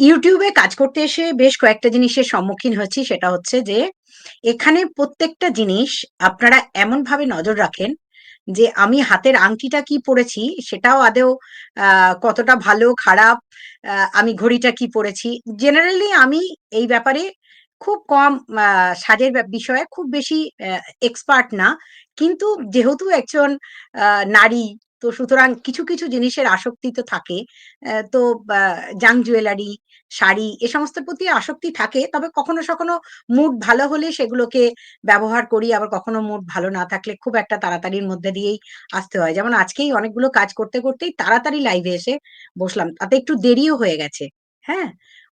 ইউটিউবে কাজ করতে এসে বেশ কয়েকটা জিনিসের সম্মুখীন হয়েছি, সেটা হচ্ছে যে, এখানে প্রত্যেকটা জিনিস আপনারা এমন ভাবে নজর রাখেন যে, আমি হাতের আংটিটা কি পরেছি, সেটাও আদেও কতটা ভালো, খারাপ আমি ঘড়িটা কি পরেছি। জেনারেলি আমি এই ব্যাপারে খুব কম সাজের বিষয়ে খুব বেশি এক্সপার্ট না। কিন্তু যেহেতু একজন নারী তো সুতরাং কিছু কিছু জিনিসের আসক্তি তো থাকে। তো জাং জুয়েলারি, শাড়ি এ সমস্ত প্রতি আসক্তি থাকে, তবে কখনো কখনো মুড ভালো হলে সেগুলোকে ব্যবহার করি, আবার কখনো মুড ভালো না থাকলে খুব একটা তাড়াতাড়ির মধ্যে দিয়েই আসতে হয়। যেমন আজকেই অনেকগুলো কাজ করতে, করতেই তাড়াতাড়ি লাইভে এসে বসলাম, তাতে একটু দেরিও হয়ে গেছে হ্যাঁ?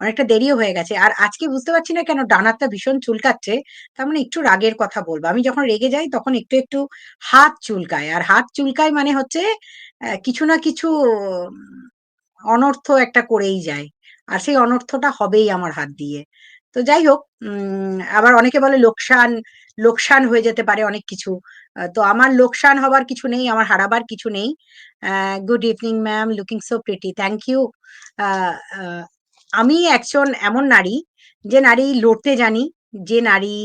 অনেকটা দেরিও হয়ে গেছে। আর আজকে বুঝতে পারছি না কেন ডানারটা ভীষণ চুলকাচ্ছে, তার মানে একটু রাগের কথা বলব। আমি যখন রেগে যাই তখন একটু একটু হাত চুলকায়। আর হাত চুলকায় মানে হচ্ছে কিছু না কিছু অনর্থ একটা করেই যায়। আর সেই অনর্থটা হবেই আমার হাত দিয়ে। তো যাই হোক আবার অনেকে বলে লোকসান লোকসান হয়ে যেতে পারে অনেক কিছু। তো আমার লোকসান হবার কিছু নেই, আমার হারাবার কিছু নেই। Good evening ma'am looking so pretty thank you আমি একজন এমন নারী যে নারী লড়তে জানি, যে নারী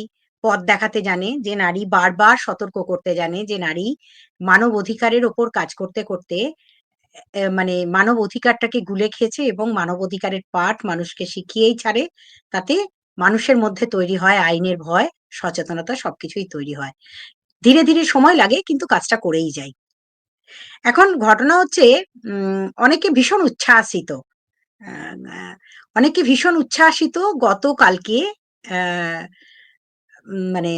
পথ দেখাতে জানে, যে নারী বারবার সতর্ক করতে জানে, যে নারী মানব অধিকারের ওপর কাজ করতে করতে মানে মানব অধিকারটাকে গুলে খেয়েছে এবং মানব অধিকারের পাঠ মানুষকে শিখিয়েই ছাড়ে, তাতে মানুষের মধ্যে তৈরি হয় আইনের ভয়, সচেতনতা সবকিছুই তৈরি হয়। ধীরে ধীরে সময় লাগে কিন্তু কাজটা করেই যাই। এখন ঘটনা হচ্ছে অনেকে ভীষণ উচ্ছ্বাসিত। অনেকে ভীষণ উচ্ছ্বাসিত গতকালকে মানে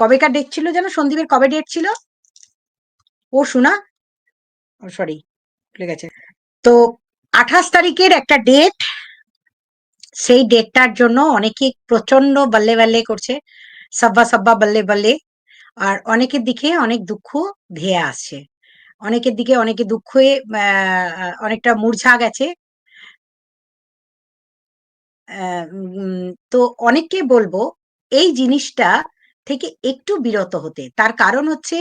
কবেকার ডেট ছিল যেন? সন্দীপের কবে ডেট ছিল? ও শোনা সরি ভুলে গেছে। তো আঠাশ তারিখের একটা ডেট সেই ডেটটার জন্য অনেকে প্রচণ্ড বল্লে বল্লে করছে, সাব্বা সাব্বা বল্লে বাল্লে, আর অনেকের দিকে অনেক দুঃখ ধেয়ে আসছে। অনেকের দিকে অনেকে দুঃখে অনেকটা মূর্ছা গেছে তো অনেককে বলব এই জিনিসটা থেকে একটু বিরত হতে। তার কারণ হচ্ছে,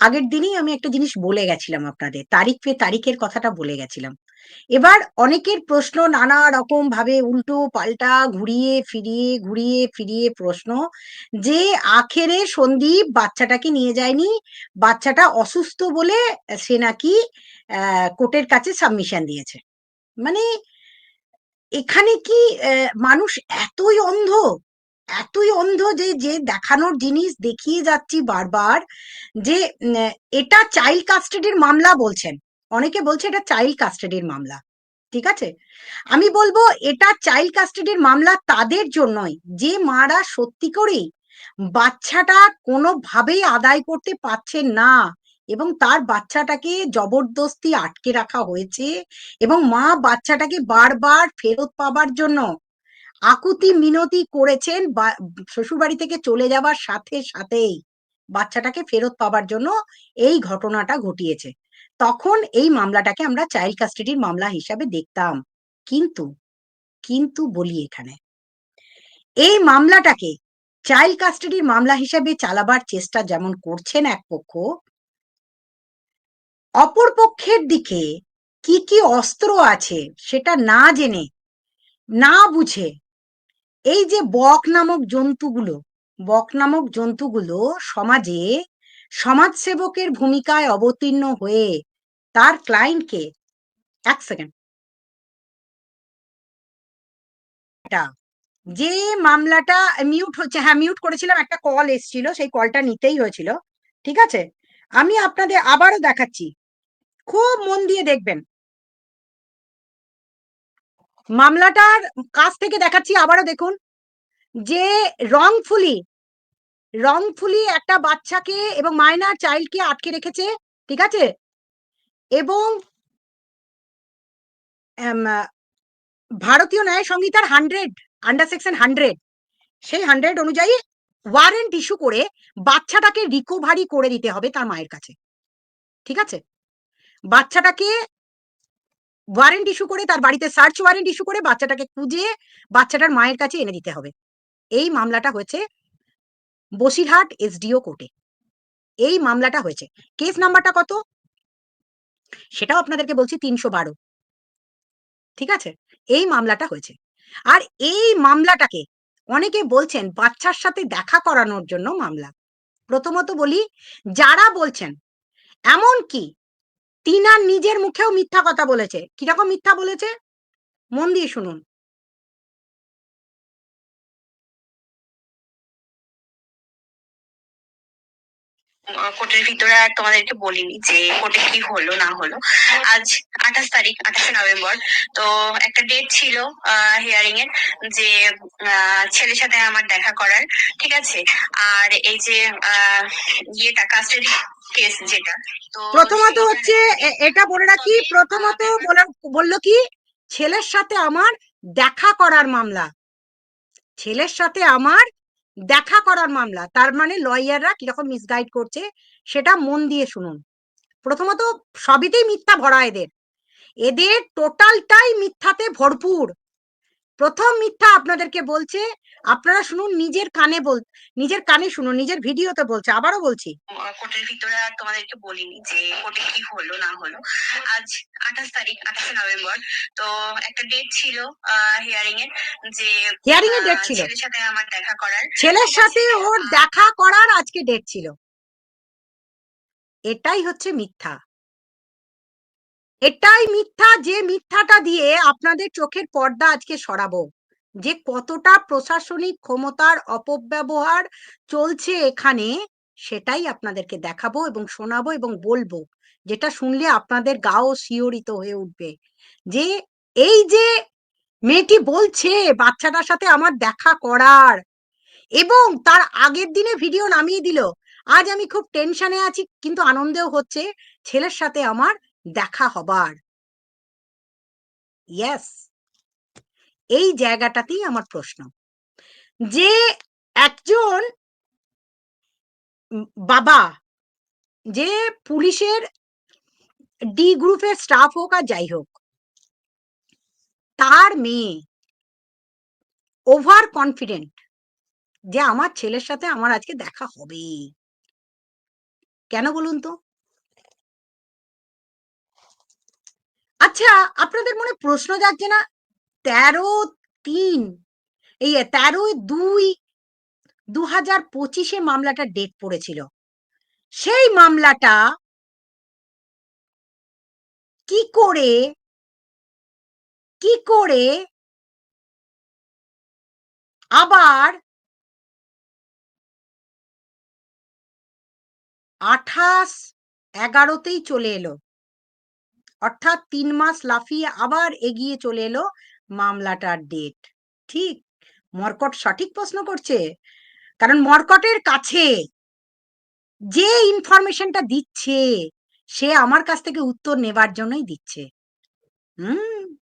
আগের দিনই আমি একটা জিনিস বলে গেছিলাম আপনাদের, তারিখ পে তারিখের কথাটা বলে গেছিলাম। এবার অনেকের প্রশ্ন নানা রকম ভাবে উল্টো পাল্টা ঘুরিয়ে, ফিরিয়ে ঘুরিয়ে, ফিরিয়ে প্রশ্ন যে আখেরে সন্দীপ বাচ্চাটাকে নিয়ে যায়নি, বাচ্চাটা অসুস্থ বলে সে নাকি কোর্টের কাছে সাবমিশন দিয়েছে। মানে এখানে কি মানুষ এতই অন্ধ? এতই অন্ধ যে যে দেখানোর জিনিস দেখিয়ে যাচ্ছি বারবার যে এটা চাইল্ড কাস্টাডির মামলা বলছেন। অনেকে বলছে এটা চাইল্ড কাস্টাডির মামলা। ঠিক আছে? আমি বলব এটা চাইল্ড কাস্টাডির মামলা তাদের জন্যই। যে মারা সত্যি করেই বাচ্চাটা কোনোভাবেই আদায় করতে পারছে না। এবং তার বাচ্চাটাকে জবরদস্তি আটকে রাখা হয়েছে এবং মা বাচ্চাটাকে বারবার ফেরত পাবার জন্য আকুতি মিনতি করেছেন শ্বশুরবাড়ি থেকে চলে যাবার সাথে সাথেই বাচ্চাটাকে ফেরত পাবার জন্য এই ঘটনাটা ঘটিয়েছে। তখন এই মামলাটাকে আমরা চাইল্ড কাস্টাডির মামলা হিসাবে দেখতাম। কিন্তু কিন্তু বলি এখানে, এই মামলাটাকে চাইল্ড কাস্টাডির মামলা হিসাবে চালাবার চেষ্টা যেমন করছেন এক পক্ষ অপর পক্ষের দিকে কি কি অস্ত্র আছে সেটা না জেনে, না বুঝে, এই যে বক নামক জন্তুগুলো, বক নামক জন্তুগুলো সমাজে সমাজসেবকের ভূমিকায় অবতীর্ণ হয়ে তার ক্লায়েন্টকে এক সেকেন্ড যে মামলাটা মিউট হচ্ছে হ্যাঁ মিউট করেছিলাম, একটা কল এসছিল, সেই কলটা নিতেই হয়েছিল, ঠিক আছে? আমি আপনাদের আবারও দেখাচ্ছি খুব মন দিয়ে দেখবেন। মামলাটার কাছ থেকে দেখাচ্ছি, আবারও দেখুন। যে রংফুলি রংফুলি একটা বাচ্চাকে এবং মাইনার চাইল্ডকে আটকে রেখেছে, ঠিক আছে? এবং ভারতীয় ন্যায় সংহিতার হান্ড্রেড আন্ডার সেকশন হান্ড্রেড সেই হান্ড্রেড অনুযায়ী ওয়ারেন্ট ইস্যু করে বাচ্চাটাকে রিকোভারি করে দিতে হবে তার মায়ের কাছে। ঠিক আছে? বাচ্চাটাকে ওয়ারেন্ট ইস্যু করে, তার বাড়িতে সার্চ ওয়ারেন্ট ইস্যু করে বাচ্চাটাকে খুঁজে বাচ্চাটার মায়ের কাছে এনে দিতে হবে। এই মামলাটা হয়েছে বসিরহাট এসডিও কোর্টে। এই মামলাটা হয়েছে। কেস নাম্বারটা কত? সেটাও আপনাদেরকে বলছি তিনশো বারো। ঠিক আছে? এই মামলাটা হয়েছে। আর এই মামলাটাকে অনেকে বলছেন বাচ্চার সাথে দেখা করানোর জন্য মামলা। প্রথমত বলি, যারা বলছেন এমন কি তিনার নিজের মুখেও মিথ্যা কথা বলেছে। কীরকম মিথ্যা বলেছে? মন দিয়ে শুনুন। কোর্টের ভিতরে আর তোমাদেরকে বলিনি যে কোর্টে কি হলো, না হলো। আজ আঠাশ তারিখ, আঠাশে নভেম্বর। তো একটা ডেট ছিল হিয়ারিং এর যে ছেলের সাথে আমার দেখা করার, ঠিক আছে? আর এই যে ইয়েটা কাস্টাডি কেস যেটা। তো প্রথমত হচ্ছে এটা বলে রাখি প্রথমত আহ, বলল কি ছেলের সাথে আমার দেখা করার মামলা। ছেলের সাথে আমার দেখা করার মামলা। তার মানে লয়াররা কীরকম মিসগাইড করছে সেটা মন দিয়ে শুনুন। প্রথমত সবইতেই মিথ্যা ভরা এদের। এদের টোটালটাই মিথ্যাতে ভরপুর। প্রথম মিথ্যা আপনাদেরকে বলছে আপনারা শুনুন নিজের কানে বল নিজের কানে শুনুন নিজের ভিডিওতে বলছে আবারও বলছি। কোর্টের ভিতরে আর তোমাদেরকে বলিনি যে কোর্টে কি হলো না হলো। আজ আঠাশ তারিখ আঠাশে নভেম্বর তো একটা ডেট ছিল হিয়ারিং এর যে হিয়ারিং এর ডেট ছিল। ছেলের সাথে আমার দেখা করার। ছেলের সাথে ওর দেখা করার আজকে ডেট ছিল। এটাই হচ্ছে মিথ্যা। এটাই মিথ্যা, যে মিথ্যাটা দিয়ে আপনাদের চোখের পর্দা আজকে সরাবো। যে কতটা প্রশাসনিক ক্ষমতার অপব্যবহার চলছে এখানে, সেটাই আপনাদেরকে দেখাবো এবং শোনাবো এবং বলব। যেটা শুনলে আপনাদের গাও শিওরিত হয়ে উঠবে। যে এই যে মেয়েটি বলছে, বাচ্চাটার সাথে আমার দেখা করার এবং তার আগের দিনে ভিডিও নামিয়ে দিল। আজ আমি খুব টেনশনে আছি, কিন্তু আনন্দেও হচ্ছে, ছেলের সাথে আমার দেখা হবার। ইয়েস এই জায়গাটাতেই আমার প্রশ্ন। যে একজন বাবা, যে পুলিশের ডি গ্রুপের স্টাফ হোক আর যাই হোক, তার মেয়ে ওভার কনফিডেন্ট যে আমার ছেলের সাথে আমার আজকে দেখা হবে কেন বলুন তো? আচ্ছা আপনাদের মনে প্রশ্ন যাচ্ছে না? তেরো তিন, এই তেরো দুই দু হাজার পঁচিশে মামলাটা ডেট পড়েছিল। সেই মামলাটা কি করে কি করে আবার আঠাশ এগারোতেই চলে এলো? অর্থাৎ তিন মাস লাফিয়ে আবার এগিয়ে চলে এলো মামলাটার ডেট ঠিক? মর্কট সঠিক প্রশ্ন করছে? কারণ মর্কটের কাছে যে ইনফরমেশনটা দিচ্ছে, সে আমার কাছ থেকে উত্তর নেবার জন্যই দিচ্ছে। হুম?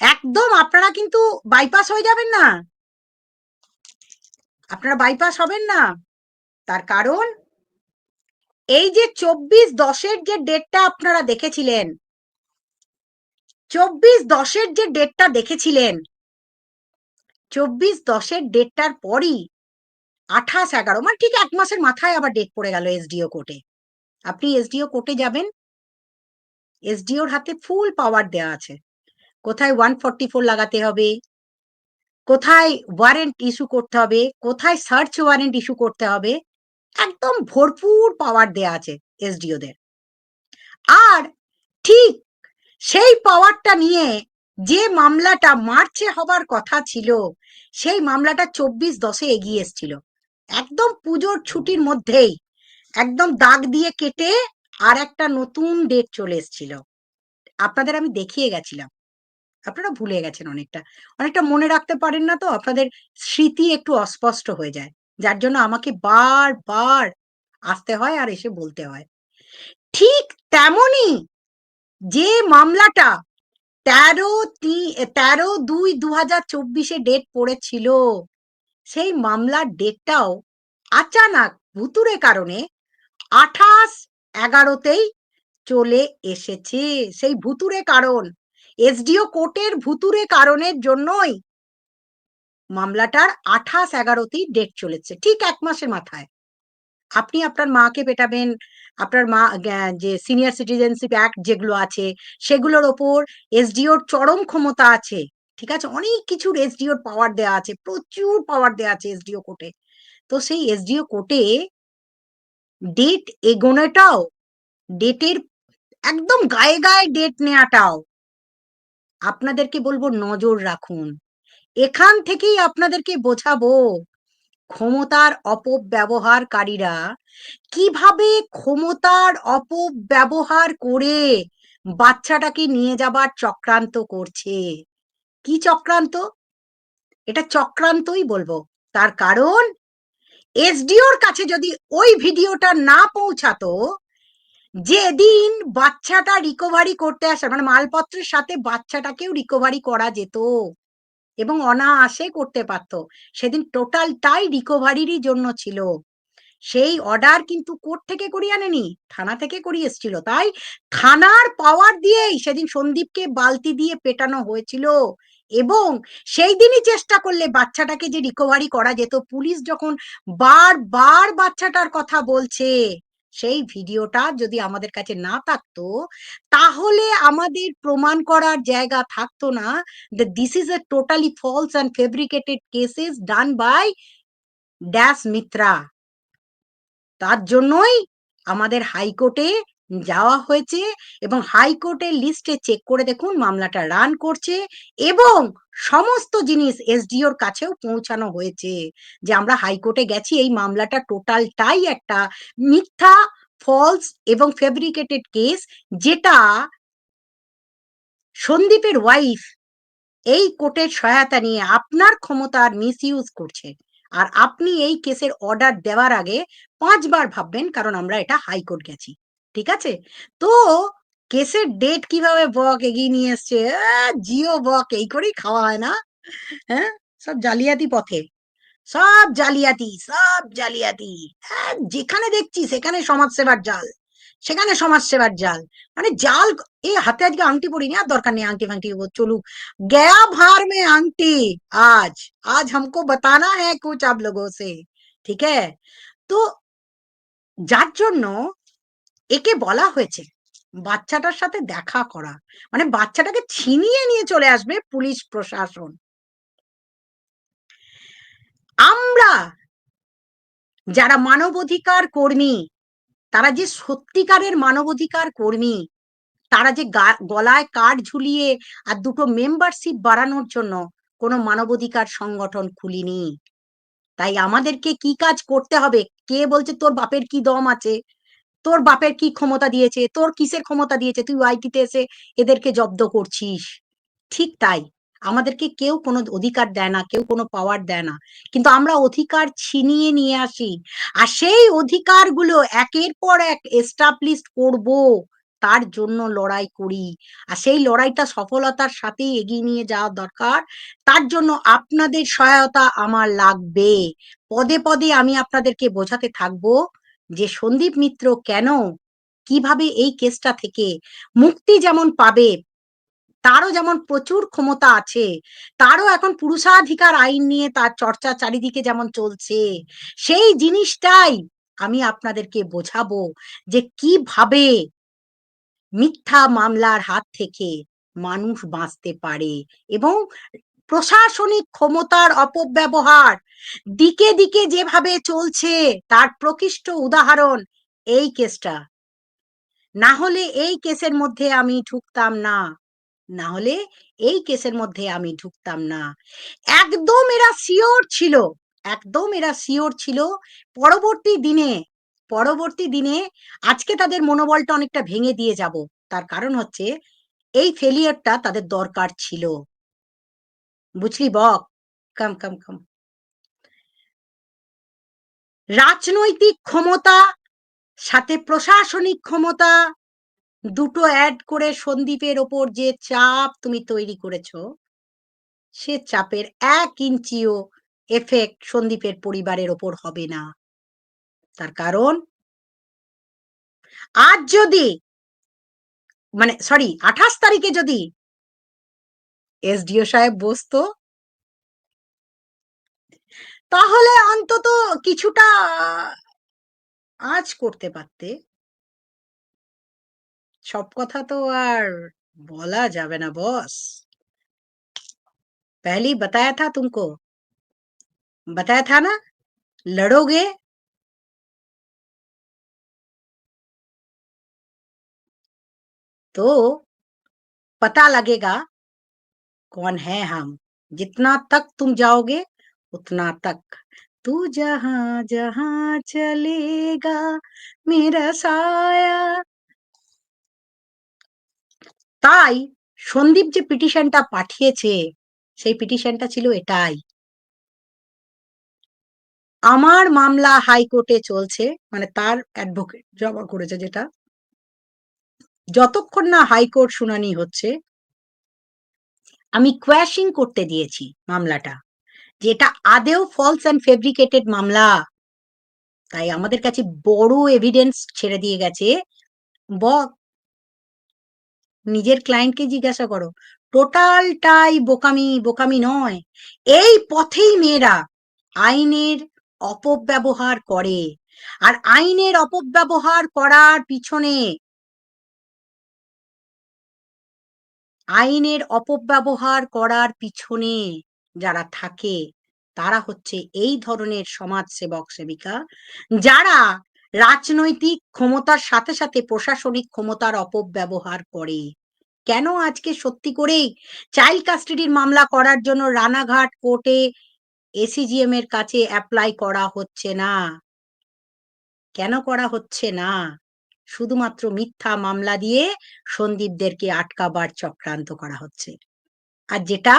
একদম আপনারা কিন্তু বাইপাস হয়ে যাবেন না। আপনারা বাইপাস হবেন না। তার কারণ এই যে চব্বিশ দশের যে ডেটটা আপনারা দেখেছিলেন, চব্বিশ দশের যে ডেটটা দেখেছিলেন, চব্বিশ দশের ডেটটার পরই আঠাশ এগারো মানে ঠিক এক মাসের মাথায় আবার ডেট পড়ে গেল এসডিও কোর্টে আপনি এসডিও কোর্টে যাবেন এসডিওর হাতে ফুল পাওয়ার দেওয়া আছে। কোথায় ওয়ান ফর্টি ফোর লাগাতে হবে, কোথায় ওয়ারেন্ট ইস্যু করতে হবে, কোথায় সার্চ ওয়ারেন্ট ইস্যু করতে হবে একদম ভরপুর পাওয়ার দেয়া আছে এসডিওদের আর ঠিক সেই পাওয়ারটা নিয়ে যে মামলাটা মার্চে হবার কথা ছিল, সেই মামলাটা চব্বিশ দশে এগিয়ে এসছিল। একদম পুজোর ছুটির মধ্যেই একদম দাগ দিয়ে কেটে আর একটা নতুন ডেট চলে এসছিল। আপনাদের আমি দেখিয়ে গেছিলাম। আপনারা ভুলে গেছেন অনেকটা। অনেকটা মনে রাখতে পারেন না তো, আপনাদের স্মৃতি একটু অস্পষ্ট হয়ে যায়। যার জন্য আমাকে বারবার আসতে হয় আর এসে বলতে হয়। ঠিক তেমনই যে মামলাটা তেরো তেরো দুই দু হাজার চব্বিশে ডেট পড়েছিল, সেই মামলার ডেটটাও আচানাক ভুতুরে কারণে আঠাশ এগারোতেই চলে এসেছে। সেই ভুতুরে কারণ, এসডিও কোর্টের ভুতুরে কারণের জন্যই মামলাটার আঠাশ এগারোতেই ডেট চলেছে, ঠিক এক মাসের মাথায়। আপনি আপনার মাকে পেটাবেন, আপনার মা যে সিনিয়র সিটিজেনশিপ অ্যাক্ট যেগুলো আছে, সেগুলোর ওপর এসডিওর চরম ক্ষমতা আছে, ঠিক আছে? অনেক কিছুর এসডিওর পাওয়ার দেওয়া আছে, প্রচুর পাওয়ার দেওয়া আছে এসডিও কোর্টে তো সেই এসডিও কোর্টে ডেট এগোনোটাও ডেটের একদম গায়ে গায়ে ডেট নেওয়াটাও আপনাদেরকে বলব নজর রাখুন। এখান থেকেই আপনাদেরকে বোঝাবো ক্ষমতার অপব্যবহারকারীরা কীভাবে ক্ষমতার অপব্যবহার করে বাচ্চাটাকে নিয়ে যাবার চক্রান্ত করছে। কি চক্রান্ত? এটা চক্রান্তই বলব। তার কারণ এসডিওর কাছে যদি ওই ভিডিওটা না পৌঁছাতো, যেদিন বাচ্চাটা রিকভারি করতে আসে মানে মালপত্রের সাথে বাচ্চাটাকেও রিকভারি করা যেত। এবং অনায়াসে করতে পারতো। সেদিন টোটালটাই রিকভারিরই জন্য ছিল। সেই অর্ডার কিন্তু কোর্ট থেকে করিয়ে আনেনি, থানা থেকে করিয়ে এসেছিল। তাই থানার পাওয়ার দিয়েই সেদিন সন্দীপকে বালতি দিয়ে পেটানো হয়েছিল এবং সেই দিনই চেষ্টা করলে বাচ্চাটাকে যে রিকভারি করা যেত। পুলিশ যখন বারবার বাচ্চাটার কথা বলছে সেই ভিডিওটা যদি আমাদের কাছে না থাকতো, তাহলে আমাদের প্রমাণ করার জায়গা থাকতো না। This is a totally false and fabricated cases done by dash Mitra তার জন্যই আমাদের হাইকোর্টে যাওয়া হয়েছে এবং হাইকোর্টের লিস্টে চেক করে দেখুন মামলাটা রান করছে এবং সমস্ত জিনিস এসডিওর কাছেও পৌঁছানো হয়েছে যে আমরা হাইকোর্টে গেছি, এই মামলাটা টোটালটাই একটা মিথ্যা ফলস এবং ফেব্রিকেটেড কেস যেটা সন্দীপের ওয়াইফ এই কোর্টের সহায়তা নিয়ে আপনার ক্ষমতার মিসইউজ করছে। আর আপনি এই কেসের অর্ডার দেওয়ার আগে পাঁচবার ভাববেন কারণ আমরা এটা হাইকোর্ট গেছি। ঠিক আছে তো কেসের ডেট কিভাবে বক এগিয়ে নিয়ে এসছে আহ, জিও বক এই করেই খাওয়া হয় না হ্যাঁ সব জালিয়াতি পথে সব জালিয়াতি সব জালিয়াতি হ্যাঁ যেখানে দেখছি সেখানে সমাজসেবার জাল সেখানে সমাজসেবার জাল মানে জাল এই হাতে আজকে আংটি পরিনি আর দরকার নেই আংটি ফাংটি वो চলুক गया भार में आंटी आज आज हमको बताना है कुछ आप लोगों से ঠিক है তো যার জন্য একে বলা হয়েছে বাচ্চাটার সাথে দেখা করা। মানে বাচ্চাটাকে ছিনিয়ে নিয়ে চলে আসবে পুলিশ প্রশাসন। আমরা যারা মানবাধিকার কর্মী, তারা যে সত্যিকারের মানবাধিকার কর্মী, তারা যে গলায় কাঠ ঝুলিয়ে আর দুটো মেম্বারশিপ বাড়ানোর জন্য কোনো মানবাধিকার সংগঠন খুলিনি। তাই আমাদেরকে কি কাজ করতে হবে? কে বলছে তোর বাপের কি দম আছে? তোর বাপের কি ক্ষমতা দিয়েছে? তোর কিসের ক্ষমতা দিয়েছে? তুই আইটিতে এসে এদেরকে জব্দ করছিস। ঠিক তাই। আমাদেরকে কেউ কোনো অধিকার দেয় না, কেউ কোনো পাওয়ার দেয় না। কিন্তু আমরা অধিকার ছিনিয়ে নিয়ে আসি। আর সেই অধিকারগুলো একের পর এক এস্টাবলিশ করব। তার জন্য লড়াই করি। আর সেই লড়াইটা সফলতার সাথে এগিয়ে নিয়ে যাওয়া দরকার। তার জন্য আপনাদের সহায়তা আমার লাগবে। পদে পদে আমি আপনাদেরকে বোঝাতে থাকব। যে সন্দীপ মিত্র কেন, কীভাবে এই কেসটা থেকে মুক্তি যেমন পাবে, তারও যেমন প্রচুর ক্ষমতা আছে, তারও এখন পুরুষাধিকার আইন নিয়ে তার চর্চা চারিদিকে যেমন চলছে, সেই জিনিসটাই আমি আপনাদেরকে বোঝাবো যে কীভাবে মিথ্যা মামলার হাত থেকে মানুষ বাঁচতে পারে এবং প্রশাসনিক ক্ষমতার অপব্যবহার। দিকে দিকে যেভাবে চলছে, তার প্রকৃষ্ট উদাহরণ এই কেসটা। না হলে এই কেসের মধ্যে আমি ঢুকতাম না। না হলে এই কেসের মধ্যে আমি ঢুকতাম না। একদম এরা শিওর ছিল, একদম এরা শিওর ছিল। পরবর্তী দিনে পরবর্তী দিনে আজকে তাদের মনোবলটা অনেকটা ভেঙে দিয়ে যাব। তার কারণ হচ্ছে, এই ফেলিয়ারটা তাদের দরকার ছিল। বুঝলি বক? কাম কাম কাম। রাজনৈতিক ক্ষমতা, সাথে প্রশাসনিক ক্ষমতা, দুটো অ্যাড করে সন্দীপের ওপর যে চাপ তুমি তৈরি করেছ, সে চাপের এক ইঞ্চিও এফেক্ট সন্দীপের পরিবারের ওপর হবে না। তার কারণ, আজ যদি মানে সরি আঠাশ তারিখে যদি এসডিও সাহেব বসতো তাহলে অন্তত কিছুটা আজ করতে পারতে। সব কথা তো আর বলা যাবে না বস। पहले ही बताया था तुमको। बताया था ना? लड़ोगे। तो पता लगेगा कौन है हम। जितना तक तुम जाओगे उतना तक। तू जहाँ जहाँ चलेगा मेरा साया তাই সন্দীপ যে পিটিশনটা পাঠিয়েছে সেই পিটিশনটা ছিল এটাই আমার মামলা হাইকোর্টে চলছে মানে তার অ্যাডভোকেট জমা করেছে যেটা যতক্ষণ না হাইকোর্ট শুনানি হচ্ছে আমি কোয়াশিং করতে দিয়েছি মামলাটা যে এটা আদেও ফলস অ্যান্ড ফেব্রিকেটেড মামলা। তাই আমাদের কাছে বড় এভিডেন্স ছেড়ে দিয়ে গেছে। বক, নিজের ক্লায়েন্টকে জিজ্ঞাসা করো, টোটালটাই বোকামি বোকামি নয়। এই পথেই মেয়েরা আইনের অপব্যবহার করে। আর আইনের অপব্যবহার করার পিছনে আইনের অপব্যবহার করার পিছনে যারা থাকে, তারা হচ্ছে এই ধরনের সমাজ সেবক সেবিকা যারা রাজনৈতিক ক্ষমতার সাথে সাথে প্রশাসনিক ক্ষমতার অপব্যবহার করে। কেন আজকে সত্যি করেই চাইল্ড কাস্টাডির মামলা করার জন্য রানাঘাট কোর্টে এসিজিএম এর কাছে অ্যাপ্লাই করা হচ্ছে না? কেন করা হচ্ছে না? শুধুমাত্র মিথ্যা মামলা দিয়ে সন্দীপদেরকে আটকাবার চক্রান্ত করা হচ্ছে। আর যেটা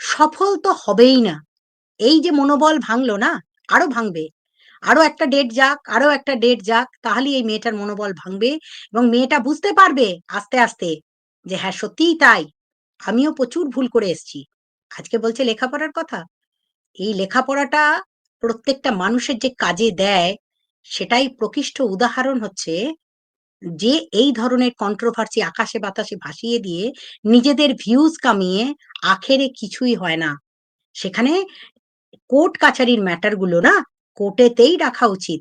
সফল তো হবেই না। এই যে মনোবল ভাঙলো না? আরও ভাঙবে। আরও একটা ডেট যাক, আরও একটা ডেট যাক, তাহলেই এই মেয়েটার মনোবল ভাঙবে এবং মেয়েটা বুঝতে পারবে আস্তে আস্তে যে হ্যাঁ সত্যিই তাই। আমিও প্রচুর ভুল করে এসেছি। আজকে বলছে লেখাপড়ার কথা। এই লেখাপড়াটা প্রত্যেকটা মানুষের যে কাজে দেয় সেটাই প্রকৃষ্ট উদাহরণ হচ্ছে যে এই ধরনের কন্ট্রোভার্সি আকাশে বাতাসে ভাসিয়ে দিয়ে নিজেদের ভিউজ কামিয়ে আখেরে কিছুই হয় না। সেখানে কোর্ট কাছারির ম্যাটারগুলো না কোর্টেতেই রাখা উচিত।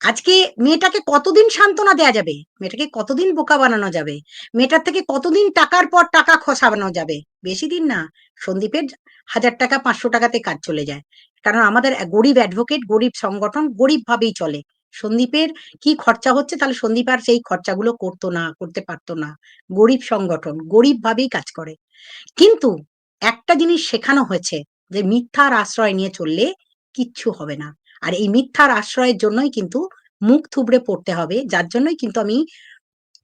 আজকে মেয়েটাকে কতদিন সান্ত্বনা দেয়া যাবে? মেয়েটাকে কতদিন বোকা বানানো যাবে? মেয়েটার থেকে কতদিন টাকার পর টাকা খসাবানো যাবে? বেশি দিন না, সন্দীপের হাজার টাকা, পাঁচশো টাকাতে কাজ চলে যায়। কারণ আমাদের গরিব অ্যাডভোকেট গরিব সংগঠন গরিব ভাবেই চলে। সন্দীপের কি খরচা হচ্ছে তাহলে সন্দীপ আর সেই খরচাগুলো করতো না, করতে পারতো না। গরিব সংগঠন গরিব ভাবেই কাজ করে। কিন্তু একটা জিনিস শেখানো হয়েছে যে মিথ্যার আশ্রয় নিয়ে চললে কিচ্ছু হবে না। আর এই মিথ্যার আশ্রয়ের জন্যই কিন্তু মুখ থুবড়ে পড়তে হবে। যার জন্যই কিন্তু আমি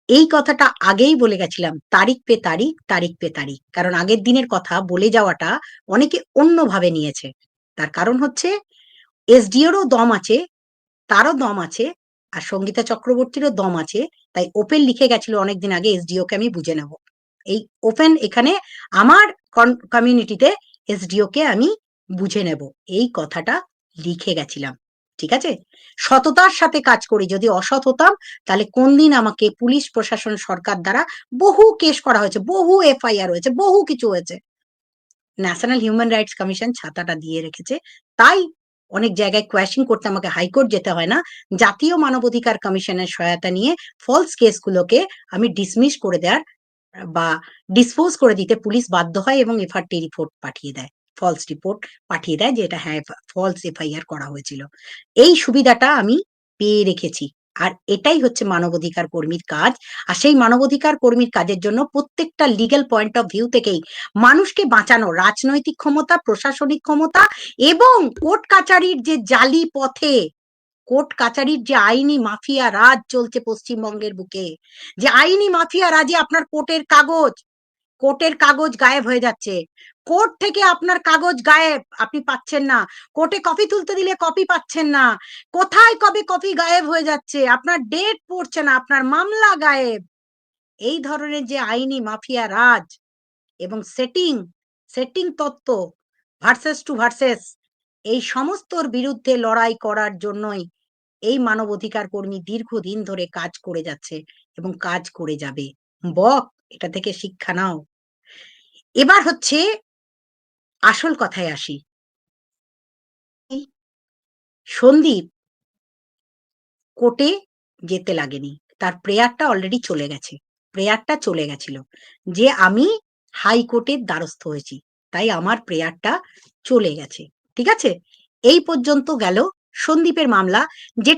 এই কথাটা আগেই বলে গেছিলাম, তারিখ পে তারিখ তারিখ পে তারিখ। কারণ আগের দিনের কথা বলে যাওয়াটা অনেকে অন্যভাবে নিয়েছে। তার কারণ হচ্ছে এসডিওরও দম আছে তারও দম আছে, আর সঙ্গীতা চক্রবর্তীরও দম আছে, তাই ওপেন লিখে গেছিল অনেকদিন আগে এসডিও কে আমি বুঝে নেব। এই ওপেন এখানে আমার কমিউনিটিতে এসডিও কে আমি বুঝে নেব। এই কথাটা লিখে গেছিলাম, ঠিক আছে? সততার সাথে কাজ করি, যদি অসৎ হতাম, তাহলে কোন দিন আমাকে পুলিশ, প্রশাসন, সরকার দ্বারা বহু কেস করা হয়েছে, বহু এফআইআর হয়েছে, বহু কিছু হয়েছে। ন্যাশনাল হিউম্যান রাইটস কমিশন ছাতাটা দিয়ে রেখেছে, তাই অনেক জায়গায় কোয়েশন করতে আমাকে হাইকোর্ট যেতে হয় না। জাতীয় মানবাধিকার কমিশনের সহায়তা নিয়ে ফলস কেসগুলোকে আমি ডিসমিস করে দেওয়ার বা ডিসপোজ করে দিতে পুলিশ বাধ্য হয় এবং এফআরটি রিপোর্ট পাঠিয়ে দেয়। ফলস রিপোর্ট পাঠিয়ে দেয় যে এটা হ্যাঁ ফলস এফআইআর করা হয়েছিল। এই সুবিধাটা আমি পেয়ে রেখেছি। আর এটাই হচ্ছে মানবাধিকার কর্মীর কাজ। আর সেই মানবাধিকার কর্মীর কাজের জন্য প্রত্যেকটা লিগ্যাল পয়েন্ট অফ ভিউ থেকেই মানুষকে বাঁচানো, রাজনৈতিক ক্ষমতা, প্রশাসনিক ক্ষমতা এবং কোর্ট কাচারির যে জালি পথে, কোর্ট কাচারির যে আইনি মাফিয়া রাজ চলছে পশ্চিমবঙ্গের বুকে। যে আইনি মাফিয়া রাজে আপনার কোর্টের কাগজ। কোর্টের কাগজ গায়েব হয়ে যাচ্ছে। কোর্ট থেকে আপনার কাগজ গায়েব, আপনি পাচ্ছেন না। কোর্টে কপি তুলতে দিলে কপি পাচ্ছেন না। কোথায় কবে কপি গায়েব হয়ে যাচ্ছে? আপনার ডেট পড়ছে না, আপনার মামলা গায়েব। এই ধরনের যে আইনি মাফিয়া রাজ এবং সেটিং সেটিং তত্ত্ব ভার্সেস টু ভার্সেস, এই সমস্তর বিরুদ্ধে লড়াই করার জন্যই এই মানবাধিকার কর্মী দীর্ঘদিন ধরে কাজ করে যাচ্ছে এবং কাজ করে যাবে। বক, এটা থেকে শিক্ষা নাও। এবার হচ্ছে আসল কথায় আসি। সন্দীপ কোর্টে যেতে লাগেনি। তার প্রেয়ারটা অলরেডি চলে গেছে। প্রেয়ারটা চলে গেছিল যে আমি হাইকোর্টের দ্বারস্থ হয়েছি। তাই আমার প্রেয়ারটা চলে গেছে। ঠিক আছে? এই পর্যন্ত গেল সন্দীপের মামলা যে